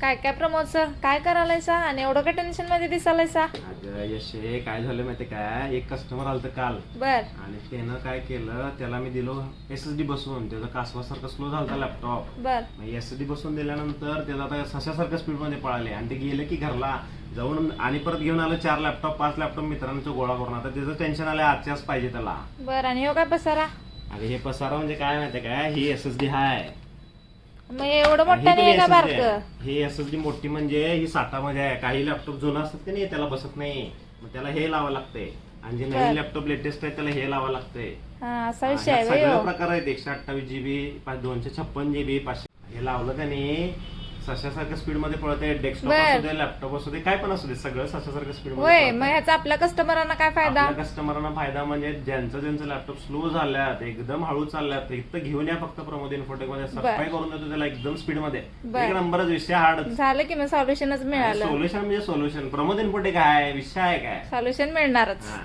काय काय प्रमोद सर काय करायलायसा? आणि एवढं का टेन्शनमध्ये दिसायलायसा? अगं यशे काय झालं माहिती काय एक कस्टमर आलतं काल. बर. आणि त्यानं काय केलं त्याला मी दिलो एस एस डी बसवून. त्याचा कासवासारखं स्लो झाला लॅपटॉप बर. एस एस डी बसवून दिल्यानंतर त्याचं आता सशासारखं स्पीडमध्ये पळाले. आणि ते गेले की घरला जाऊन आणि परत घेऊन आलं चार लॅपटॉप पाच लॅपटॉप मित्रांचं गोळा करून. आता त्याचं टेन्शन आलं आजच्याच पाहिजे त्याला. बर आणि हो काय पसारा? अरे हे पसारा म्हणजे काय माहितीये काय ही एस एस डी हाय. मग एवढं ही मोठं का बारक. ही मोठी म्हणजे ही साठामध्ये आहे. काही लॅपटॉप जुना असतात की नाही त्याला बसत नाही. मग त्याला हे लावावं लागतंय. आणि जे नवीन. लॅपटॉप लेटेस्ट आहे त्याला हे लावावं लागतंय. असा विषय आहे सगळे होय हो. प्रकार आहेत. एकशे अठ्ठावीस जीबी दोनशे छप्पन जीबी पाचशे हे लावलं त्याने सशासारख्या स्पीडमध्ये पळते डेस्कटॉप बर. असू दे लॅपटॉप असू दे काय पण असू दे सगळं सशासारख्या स्पीड होय मग मध्ये ह्याचा आपल्या कस्टमरांना काय फायदा? कस्टमरांना फायदा म्हणजे ज्यांचं ज्यांचं लॅपटॉप स्लो झाल्यात एकदम हळू चालल्यात इथं घेऊन या फक्त प्रमोद इन्फोटेकमध्ये सफाई करून देतो त्याला एकदम स्पीडमध्ये बर. एक नंबरच विषय हार्ड झालं की मग सॉल्युशनच मिळालं. सोल्युशन म्हणजे सोल्युशन प्रमोद इन्फोटेक आहे विषय आहे काय? सॉल्युशन मिळणारच. हा.